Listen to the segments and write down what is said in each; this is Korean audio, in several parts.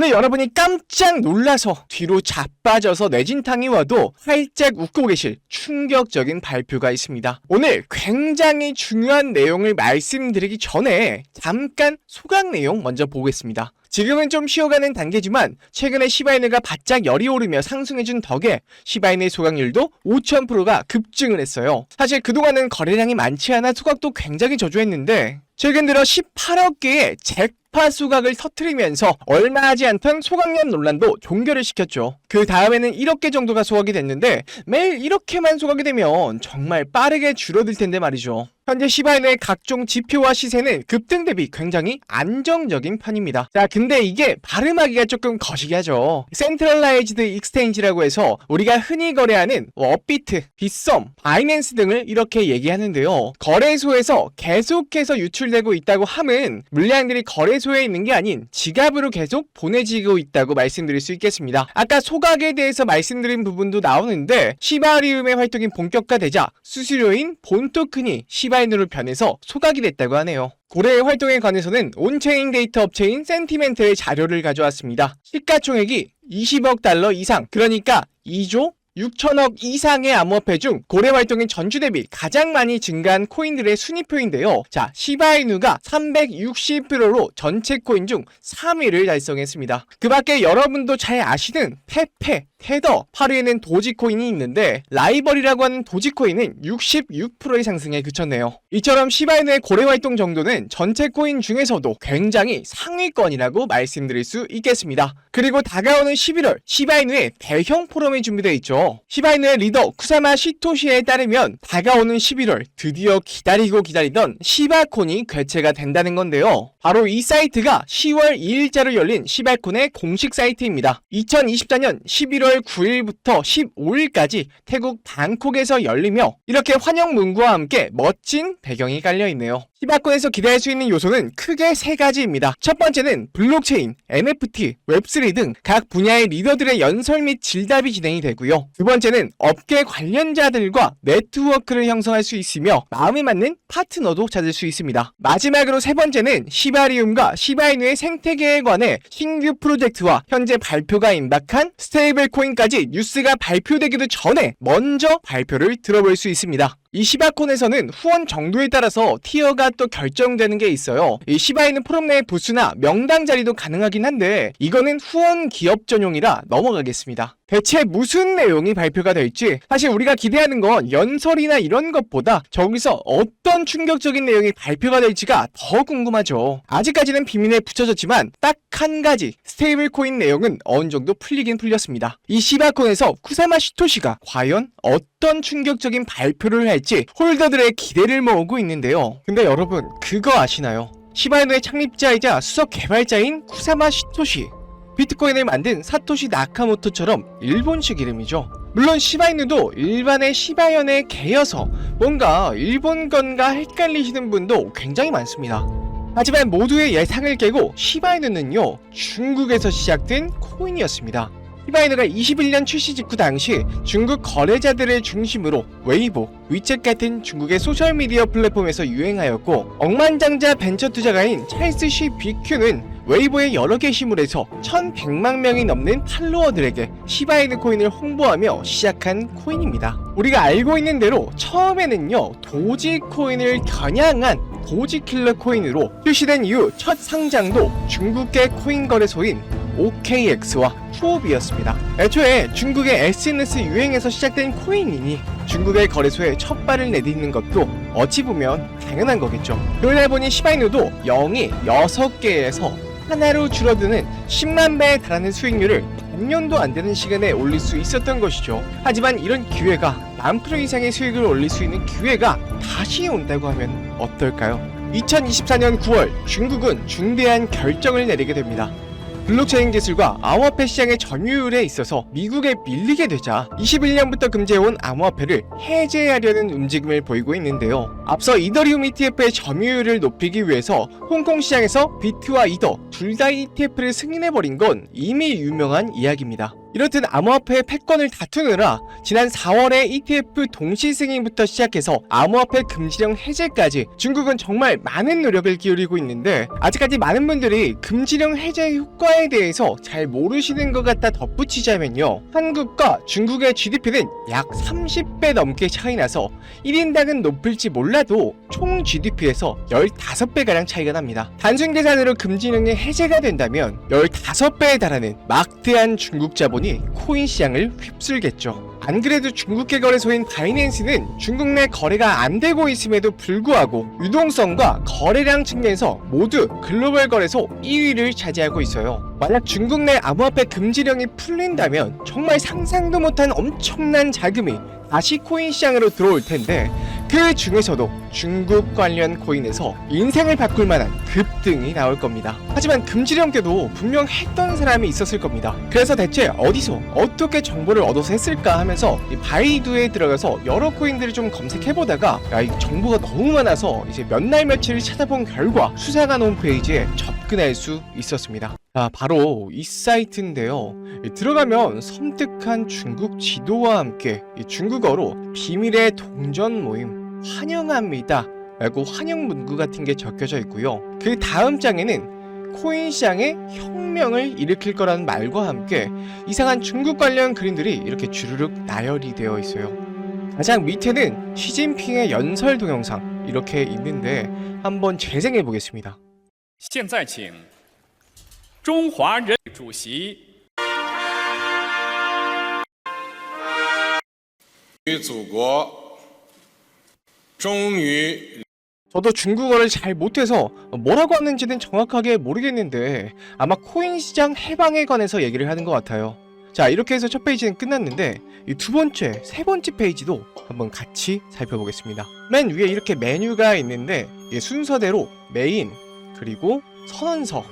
오늘 여러분이 깜짝 놀라서 뒤로 자빠져서 뇌진탕이 와도 활짝 웃고 계실 충격적인 발표가 있습니다. 오늘 굉장히 중요한 내용을 말씀드리기 전에 잠깐 소강 내용 먼저 보겠습니다. 지금은 좀 쉬어가는 단계지만 최근에 시바이누가 바짝 열이 오르며 상승해준 덕에 시바이누의 소각률도 5,000%가 급증을 했어요. 사실 그동안은 거래량이 많지 않아 소각도 굉장히 저조했는데 최근 들어 18억 개의 잭 파 소각을 터트리면서 얼마 하지 않던 소각량 논란도 종결을 시켰죠. 그 다음에는 1억 개 정도가 소각이 됐는데 매일 이렇게만 소각이 되면 정말 빠르게 줄어들 텐데 말이죠. 현재 시바인의 각종 지표와 시세는 급등 대비 굉장히 안정적인 편입니다. 자, 근데 이게 발음하기가 조금 거시기하죠. 센트럴라이즈드 익스테인지라고 해서 우리가 흔히 거래하는 뭐 업비트, 빗썸, 바이낸스 등을 이렇게 얘기하는데요. 거래소에서 계속해서 유출되고 있다고 함은 물량들이 거래소에 있는 게 아닌 지갑으로 계속 보내지고 있다고 말씀드릴 수 있겠습니다. 아까 소각에 대해서 말씀드린 부분도 나오는데 시바리움의 활동이 본격화되자 수수료인 본토큰이 시 바인으로 변해서 소각이 됐다고 하네요. 고래의 활동에 관해서는 온체인 데이터 업체인 센티멘트의 자료를 가져왔습니다. 시가총액이 20억 달러 이상, 그러니까 2조 6천억 이상의 암호화폐 중 고래 활동인 전주 대비 가장 많이 증가한 코인들의 순위표인데요. 자, 시바이누가 360%로 전체 코인 중 3위를 달성했습니다. 그 밖에 여러분도 잘 아시는 페페, 테더, 8위에는 도지코인이 있는데 라이벌이라고 하는 도지코인은 66%의 상승에 그쳤네요. 이처럼 시바이누의 고래 활동 정도는 전체 코인 중에서도 굉장히 상위권이라고 말씀드릴 수 있겠습니다. 그리고 다가오는 11월 시바이누의 대형 포럼이 준비되어 있죠. 시바이누의 리더 쿠사마 시토시에 따르면 다가오는 11월 드디어 기다리고 기다리던 시바콘이 개최가 된다는 건데요. 바로 이 사이트가 10월 2일자로 열린 시바콘의 공식 사이트입니다. 2024년 11월 9일부터 15일까지 태국 방콕에서 열리며 이렇게 환영 문구와 함께 멋진 배경이 깔려 있네요. 시바콘에서 기대할 수 있는 요소는 크게 세 가지입니다. 첫 번째는 블록체인, NFT, 웹3 등 각 분야의 리더들의 연설 및 질답이 진행이 되고요. 두 번째는 업계 관련자들과 네트워크를 형성할 수 있으며 마음에 맞는 파트너도 찾을 수 있습니다. 마지막으로 세 번째는 시바리움과 시바이누의 생태계에 관해 신규 프로젝트와 현재 발표가 임박한 스테이블 코 인까지 뉴스가 발표되기도 전에 먼저 발표를 들어볼 수 있습니다. 이 시바콘에서는 후원 정도에 따라서 티어가 또 결정되는 게 있어요. 이 시바이는 포럼 내 부스나 명당 자리도 가능하긴 한데 이거는 후원 기업 전용이라 넘어가겠습니다. 대체 무슨 내용이 발표가 될지 사실 우리가 기대하는 건 연설이나 이런 것보다 저기서 어떤 충격적인 내용이 발표가 될지가 더 궁금하죠. 아직까지는 비밀에 붙여졌지만 딱 한 가지 스테이블 코인 내용은 어느 정도 풀리긴 풀렸습니다. 이 시바콘에서 쿠사마 시토시가 과연 어떤 충격적인 발표를 할지 홀더들의 기대를 모으고 있는데요. 근데 여러분 그거 아시나요? 시바이노의 창립자이자 수석 개발자인 쿠사마 시토시 비트코인을 만든 사토시 나카모토처럼 일본식 이름이죠. 물론 시바이누도 일반의 시바연의 개여서 뭔가 일본 건가 헷갈리시는 분도 굉장히 많습니다. 하지만 모두의 예상을 깨고 시바이누는요 중국에서 시작된 코인이었습니다. 시바이누가 21년 출시 직후 당시 중국 거래자들을 중심으로 웨이보, 위챗 같은 중국의 소셜미디어 플랫폼에서 유행하였고 억만장자 벤처 투자가인 찰스 시 비큐는 웨이보의 여러 게시물에서 1100만 명이 넘는 팔로워들에게 시바이누 코인을 홍보하며 시작한 코인입니다. 우리가 알고 있는 대로 처음에는요 도지 코인을 겨냥한 도지킬러 코인으로 출시된 이후 첫 상장도 중국계 코인 거래소인 OKX와 후업이었습니다. 애초에 중국의 SNS 유행에서 시작된 코인이니 중국의 거래소에 첫 발을 내딛는 것도 어찌 보면 당연한 거겠죠. 그러다 보니 시바이누도 0이 6개에서 하나로 줄어드는 10만 배에 달하는 수익률을 반년도 안 되는 시간에 올릴 수 있었던 것이죠. 하지만 이런 기회가 만 프로 이상의 수익을 올릴 수 있는 기회가 다시 온다고 하면 어떨까요? 2024년 9월 중국은 중대한 결정을 내리게 됩니다. 블록체인 기술과 암호화폐 시장의 점유율에 있어서 미국에 밀리게 되자 21년부터 금지해온 암호화폐를 해제하려는 움직임을 보이고 있는데요. 앞서 이더리움 ETF의 점유율을 높이기 위해서 홍콩 시장에서 비트와 이더 둘 다 ETF를 승인해버린 건 이미 유명한 이야기입니다. 이렇듯 암호화폐 패권을 다투느라 지난 4월에 ETF 동시 승인부터 시작해서 암호화폐 금지령 해제까지 중국은 정말 많은 노력을 기울이고 있는데 아직까지 많은 분들이 금지령 해제 효과에 대해서 잘 모르시는 것 같다 덧붙이자면요. 한국과 중국의 GDP는 약 30배 넘게 차이 나서 1인당은 높을지 몰라도 총 GDP에서 15배가량 차이가 납니다. 단순 계산으로 금지령이 해제가 된다면 15배에 달하는 막대한 중국 자본 이 코인 시장을 휩쓸겠죠. 안 그래도 중국계 거래소인 바이낸스는 중국 내 거래가 안 되고 있음에도 불구하고 유동성과 거래량 측면에서 모두 글로벌 거래소 1위를 차지하고 있어요. 만약 중국 내 암호화폐 금지령이 풀린다면 정말 상상도 못한 엄청난 자금이 다시 코인 시장으로 들어올 텐데 그 중에서도 중국 관련 코인에서 인생을 바꿀 만한 급등이 나올 겁니다. 하지만 금지령 때도 분명 했던 사람이 있었을 겁니다. 그래서 대체 어디서 어떻게 정보를 얻어서 했을까 하면서 이 바이두에 들어가서 여러 코인들을 좀 검색해보다가 야, 이 정보가 너무 많아서 이제 몇 날 며칠을 찾아본 결과 수사관 홈페이지에 접근할 수 있었습니다. 아, 바로 이 사이트인데요. 이 들어가면 섬뜩한 중국 지도와 함께 이 중국어로 비밀의 동전 모임 환영합니다. 라고 환영 문구 같은 게 적혀져 있고요. 그 다음 장에는 코인 시장에 혁명을 일으킬 거라는 말과 함께 이상한 중국 관련 그림들이 이렇게 주르륵 나열이 되어 있어요. 가장 밑에는 시진핑의 연설 동영상 이렇게 있는데 한번 재생해 보겠습니다. 现在请 中华人主席于祖国，终于 저도 중국어를 잘 못해서 뭐라고 하는지는 정확하게 모르겠는데 아마 코인 시장 해방에 관해서 얘기를 하는 것 같아요. 자 이렇게 해서 첫 페이지는 끝났는데 이 두 번째, 세 번째 페이지도 한번 같이 살펴보겠습니다. 맨 위에 이렇게 메뉴가 있는데 이게 순서대로 메인 그리고 선언서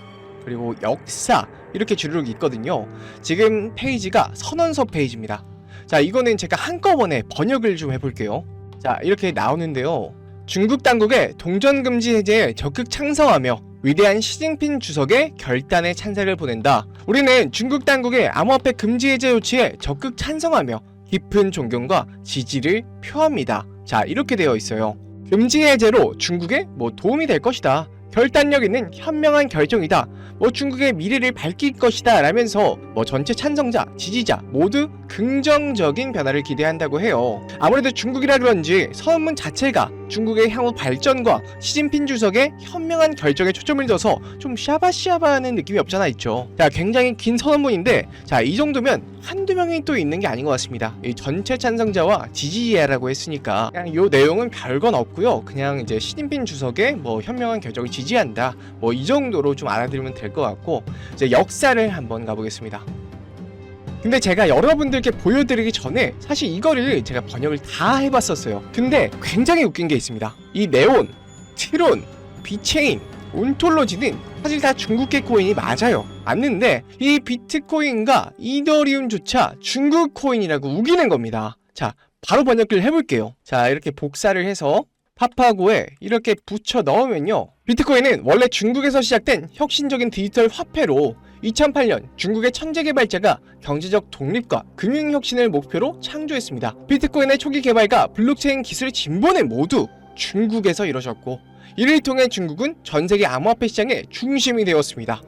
그리고 역사 이렇게 주르륵 있거든요. 지금 페이지가 선언서 페이지입니다. 자 이거는 제가 한꺼번에 번역을 좀 해볼게요. 자 이렇게 나오는데요. 중국 당국의 동전 금지 해제에 적극 창성하며 위대한 시진핑 주석의 결단에 찬사를 보낸다. 우리는 중국 당국의 암호화폐 금지 해제 조치에 적극 찬성하며 깊은 존경과 지지를 표합니다. 자, 이렇게 되어 있어요. 금지 해제로 중국에 뭐 도움이 될 것이다. 결단력 있는 현명한 결정이다. 뭐 중국의 미래를 밝힐 것이다. 라면서 뭐 전체 찬성자, 지지자 모두 긍정적인 변화를 기대한다고 해요. 아무래도 중국이라 그런지 선언문 자체가 중국의 향후 발전과 시진핑 주석의 현명한 결정에 초점을 둬서 좀 샤바샤바하는 느낌이 없잖아 있죠. 자, 굉장히 긴 선언문인데 자, 이 정도면 한두 명이 또 있는 게 아닌 것 같습니다. 이 전체 찬성자와 지지자라고 했으니까 그냥 요 내용은 별건 없고요. 그냥 이제 시진핑 주석의 뭐 현명한 결정을 지지한다. 뭐 이 정도로 좀 알아들으면 될 것 같고 이제 역사를 한번 가보겠습니다. 근데 제가 여러분들께 보여드리기 전에 사실 이거를 제가 번역을 다 해봤었어요. 근데 굉장히 웃긴 게 있습니다. 이 네온, 트론, 비체인, 온톨로지는 사실 다 중국계 코인이 맞아요. 맞는데 이 비트코인과 이더리움조차 중국 코인이라고 우기는 겁니다. 자, 바로 번역을 해볼게요. 자, 이렇게 복사를 해서 파파고에 이렇게 붙여 넣으면요. 비트코인은 원래 중국에서 시작된 혁신적인 디지털 화폐로 2008년 중국의 천재 개발자가 경제적 독립과 금융 혁신을 목표로 창조했습니다. 비트코인의 초기 개발과 블록체인 기술 진보는 모두 중국에서 이루어졌고 이를 통해 중국은 전 세계 암호화폐 시장의 중심이 되었습니다.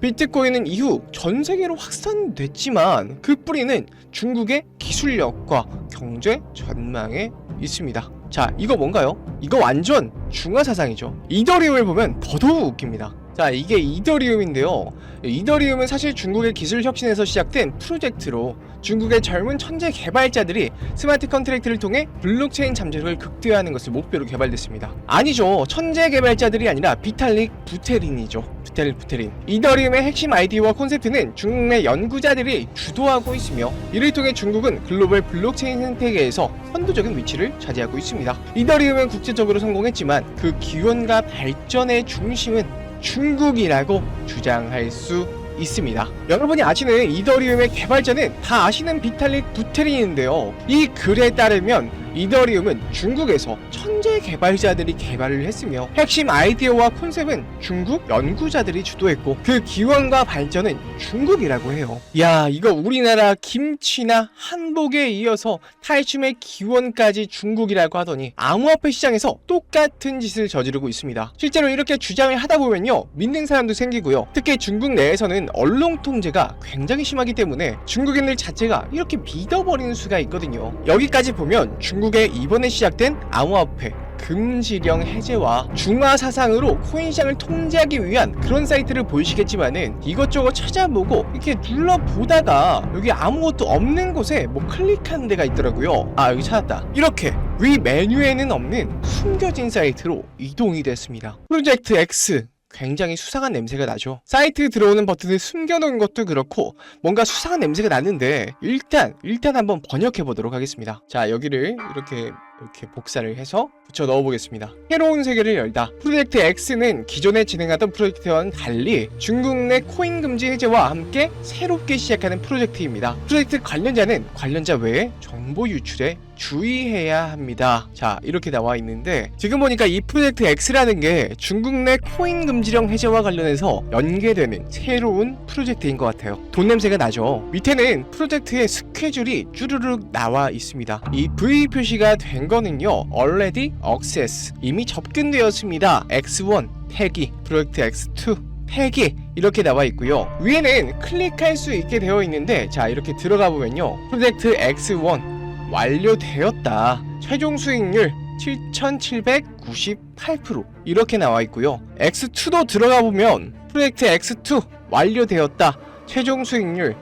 비트코인은 이후 전 세계로 확산됐지만 그 뿌리는 중국의 기술력과 경제 전망에 있습니다. 자, 이거 뭔가요? 이거 완전 중화 사상이죠. 이 더리움을 보면 더더욱 웃깁니다. 자, 이게 이더리움인데요. 이더리움은 사실 중국의 기술 혁신에서 시작된 프로젝트로 중국의 젊은 천재 개발자들이 스마트 컨트랙트를 통해 블록체인 잠재력을 극대화하는 것을 목표로 개발됐습니다. 아니죠. 천재 개발자들이 아니라 비탈릭 부테린이죠. 부테린 부테린. 이더리움의 핵심 아이디어와 콘셉트는 중국 내 연구자들이 주도하고 있으며 이를 통해 중국은 글로벌 블록체인 생태계에서 선도적인 위치를 차지하고 있습니다. 이더리움은 국제적으로 성공했지만 그 기원과 발전의 중심은 중국이라고 주장할 수 있습니다. 여러분이 아시는 이더리움의 개발자는 다 아시는 비탈릭 부테린인데요. 이 글에 따르면 이더리움은 중국에서 천재 개발자들이 개발을 했으며 핵심 아이디어와 콘셉트는 중국 연구자들이 주도했고 그 기원과 발전은 중국이라고 해요. 야 이거 우리나라 김치나 한복에 이어서 탈춤의 기원까지 중국이라고 하더니 암호화폐 시장에서 똑같은 짓을 저지르고 있습니다. 실제로 이렇게 주장을 하다 보면요 믿는 사람도 생기고요. 특히 중국 내에서는 언론 통제가 굉장히 심하기 때문에 중국인들 자체가 이렇게 믿어버리는 수가 있거든요. 여기까지 보면 중국 의 이번에 시작된 암호화폐 금지령 해제와 중화 사상으로 코인 시장을 통제하기 위한 그런 사이트를 보이시겠지만은 이것저것 찾아보고 이렇게 눌러보다가 여기 아무것도 없는 곳에 뭐 클릭하는 데가 있더라고요. 아 여기 찾았다. 이렇게 위 메뉴에는 없는 숨겨진 사이트로 이동이 됐습니다. 프로젝트 X 굉장히 수상한 냄새가 나죠. 사이트 들어오는 버튼을 숨겨놓은 것도 그렇고 뭔가 수상한 냄새가 나는데 일단 일단 한번 번역해 보도록 하겠습니다. 자 여기를 이렇게 이렇게 복사를 해서 붙여 넣어 보겠습니다. 새로운 세계를 열다. 프로젝트 X는 기존에 진행하던 프로젝트와는 달리 중국 내 코인 금지 해제와 함께 새롭게 시작하는 프로젝트입니다. 프로젝트 관련자는 관련자 외에 정보 유출에 주의해야 합니다. 자, 이렇게 나와 있는데 지금 보니까 이 프로젝트 X라는 게 중국 내 코인 금지령 해제와 관련해서 연계되는 새로운 프로젝트인 것 같아요. 돈 냄새가 나죠. 밑에는 프로젝트의 스케줄이 쭈르륵 나와 있습니다. 이 V 표시가 된 거는요. already access 이미 접근되었습니다. X1 태기 프로젝트 X2 태기 이렇게 나와 있고요. 위에는 클릭할 수 있게 되어 있는데 자 이렇게 들어가 보면요. 프로젝트 X1 완료되었다. 최종 수익률 7,798% 이렇게 나와 있고요. X2도 들어가 보면 프로젝트 X2 완료되었다. 최종 수익률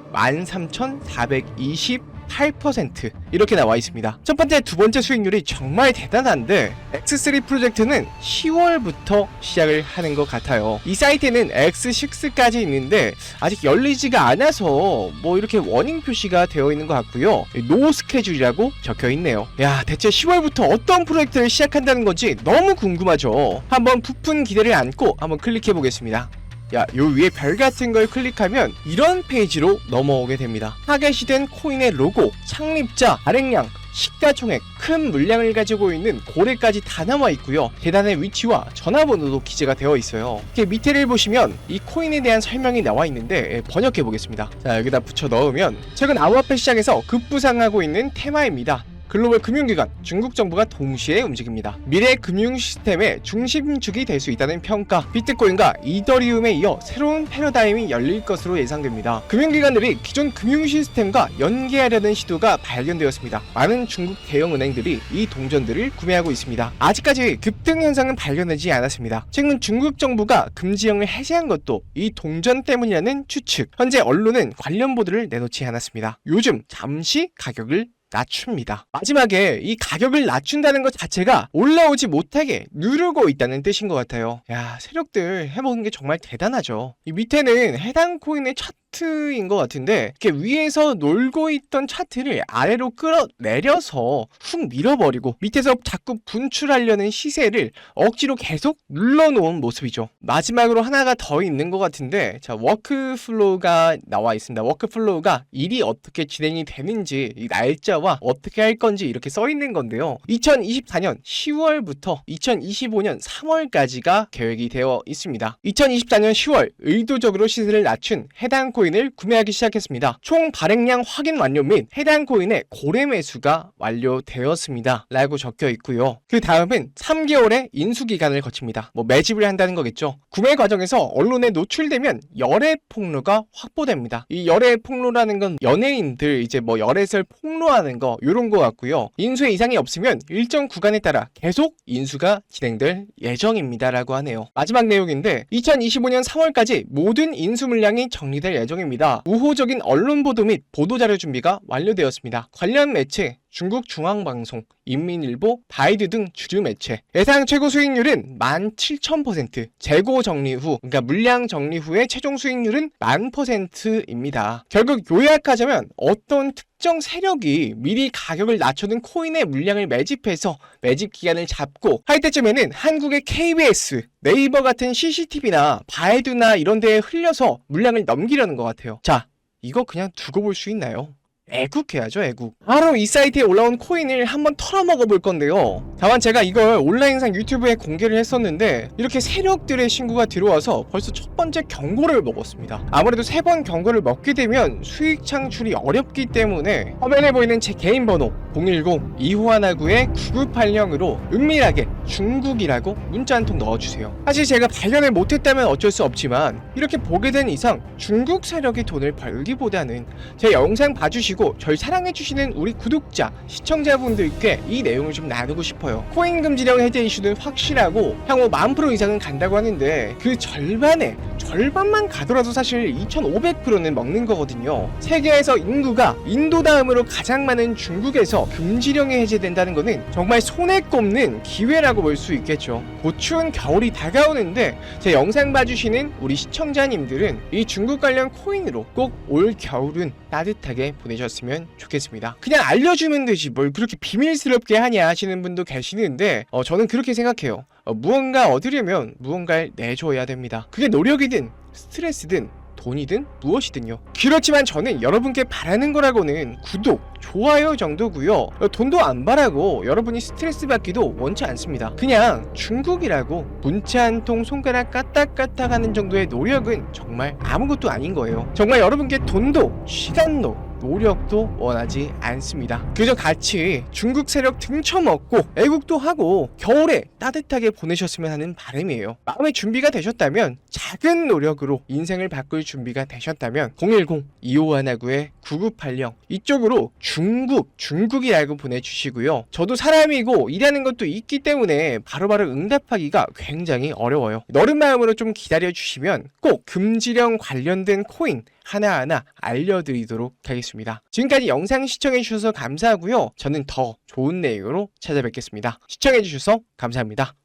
13,428% 이렇게 나와 있습니다. 첫 번째, 두 번째 수익률이 정말 대단한데 X3 프로젝트는 10월부터 시작을 하는 것 같아요. 이 사이트에는 X6까지 있는데 아직 열리지가 않아서 뭐 이렇게 워닝 표시가 되어 있는 것 같고요. 노 스케줄이라고 적혀 있네요. 야, 대체 10월부터 어떤 프로젝트를 시작한다는 건지 너무 궁금하죠. 한번 부푼 기대를 안고 한번 클릭해 보겠습니다. 야, 요 위에 별 같은 걸 클릭하면 이런 페이지로 넘어오게 됩니다. 타겟이 된 코인의 로고, 창립자, 발행량, 시가총액, 큰 물량을 가지고 있는 고래까지 다 나와 있고요. 계단의 위치와 전화번호도 기재가 되어 있어요. 이렇게 밑에를 보시면 이 코인에 대한 설명이 나와 있는데 예, 번역해 보겠습니다. 자, 여기다 붙여 넣으면 최근 암호화폐 시장에서 급부상하고 있는 테마입니다. 글로벌 금융기관, 중국 정부가 동시에 움직입니다. 미래 금융 시스템의 중심축이 될 수 있다는 평가, 비트코인과 이더리움에 이어 새로운 패러다임이 열릴 것으로 예상됩니다. 금융기관들이 기존 금융 시스템과 연계하려는 시도가 발견되었습니다. 많은 중국 대형 은행들이 이 동전들을 구매하고 있습니다. 아직까지 급등 현상은 발견되지 않았습니다. 최근 중국 정부가 금지령을 해제한 것도 이 동전 때문이라는 추측. 현재 언론은 관련 보도를 내놓지 않았습니다. 요즘 잠시 가격을 낮춥니다. 마지막에 이 가격을 낮춘다는 것 자체가 올라오지 못하게 누르고 있다는 뜻인 것 같아요. 야, 세력들 해먹은 게 정말 대단하죠. 이 밑에는 해당 코인의 차트인 것 같은데 이렇게 위에서 놀고 있던 차트를 아래로 끌어내려서 훅 밀어버리고 밑에서 자꾸 분출하려는 시세를 억지로 계속 눌러놓은 모습이죠. 마지막으로 하나가 더 있는 것 같은데 자 워크플로우가 나와 있습니다. 워크플로우가 일이 어떻게 진행이 되는지 이 날짜와 어떻게 할 건지 이렇게 써 있는 건데요. 2024년 10월부터 2025년 3월까지가 계획이 되어 있습니다. 2024년 10월 의도적으로 시세를 낮춘 해당 코인을 구매하기 시작했습니다. 총 발행량 확인 완료 및 해당 코인의 고래 매수가 완료되었습니다. 라고 적혀 있고요. 그 다음은 3개월의 인수 기간을 거칩니다. 뭐 매집을 한다는 거겠죠. 구매 과정에서 언론에 노출되면 열애 폭로가 확보됩니다. 이 열애 폭로라는 건 연예인들 이제 뭐 열애설 폭로하는 거 요런 거 같고요. 인수에 이상이 없으면 일정 구간에 따라 계속 인수가 진행될 예정입니다라고 하네요. 마지막 내용인데 2025년 3월까지 모든 인수 물량이 정리될 예정 입니다. 우호적인 언론 보도 및 보도 자료 준비가 완료되었습니다. 관련 매체 중국 중앙방송, 인민일보, 바이드 등 주류 매체. 예상 최고 수익률은 17,000%. 재고 정리 후, 그러니까 물량 정리 후의 최종 수익률은 만 퍼센트입니다. 결국 요약하자면 어떤 특 정 세력이 미리 가격을 낮춰둔 코인의 물량을 매집해서 매집 기간을 잡고 할 때쯤에는 한국의 KBS, 네이버 같은 CCTV나 바이두나 이런 데에 흘려서 물량을 넘기려는 것 같아요. 자, 이거 그냥 두고 볼 수 있나요? 애국해야죠, 애국. 바로 이 사이트에 올라온 코인을 한번 털어먹어 볼 건데요. 다만 제가 이걸 온라인상 유튜브에 공개를 했었는데 이렇게 세력들의 신고가 들어와서 벌써 첫 번째 경고를 먹었습니다. 아무래도 세 번 경고를 먹게 되면 수익 창출이 어렵기 때문에 화면에 보이는 제 개인 번호 010-2519의 9980으로 은밀하게 중국이라고 문자 한 통 넣어주세요. 사실 제가 발견을 못했다면 어쩔 수 없지만 이렇게 보게 된 이상 중국 세력이 돈을 벌기보다는 제 영상 봐주시고 절 사랑해주시는 우리 구독자, 시청자분들께 이 내용을 좀 나누고 싶어요. 코인 금지령 해제 이슈는 확실하고 향후 만 프로 이상은 간다고 하는데 그 절반에 절반만 가더라도 사실 2,500%는 먹는 거거든요. 세계에서 인구가 인도 다음으로 가장 많은 중국에서 금지령이 해제된다는 거는 정말 손에 꼽는 기회라고 볼 수 있겠죠. 곧 추운 겨울이 다가오는데 제 영상 봐주시는 우리 시청자님들은 이 중국 관련 코인으로 꼭 올 겨울은 따뜻하게 보내셨으면 좋겠습니다. 그냥 알려주면 되지 뭘 그렇게 비밀스럽게 하냐 하시는 분도 계시는데 어, 저는 그렇게 생각해요. 어, 무언가 얻으려면 무언가를 내줘야 됩니다. 그게 노력이든 스트레스든 돈이든 무엇이든요. 그렇지만 저는 여러분께 바라는 거라고는 구독, 좋아요 정도고요. 어, 돈도 안 바라고 여러분이 스트레스 받기도 원치 않습니다. 그냥 중국이라고 문자 한 통 손가락 까딱까딱 하는 정도의 노력은 정말 아무것도 아닌 거예요. 정말 여러분께 돈도 시간도 노력도 원하지 않습니다. 그저 같이 중국 세력 등쳐먹고 애국도 하고 겨울에 따뜻하게 보내셨으면 하는 바람이에요. 마음의 준비가 되셨다면 작은 노력으로 인생을 바꿀 준비가 되셨다면 010-2519-9980 이쪽으로 중국, 중국이라고 보내주시고요. 저도 사람이고 일하는 것도 있기 때문에 바로바로 응답하기가 굉장히 어려워요. 너른 마음으로 좀 기다려주시면 꼭 금지령 관련된 코인 하나하나 알려드리도록 하겠습니다. 지금까지 영상 시청해주셔서 감사하고요. 저는 더 좋은 내용으로 찾아뵙겠습니다. 시청해주셔서 감사합니다.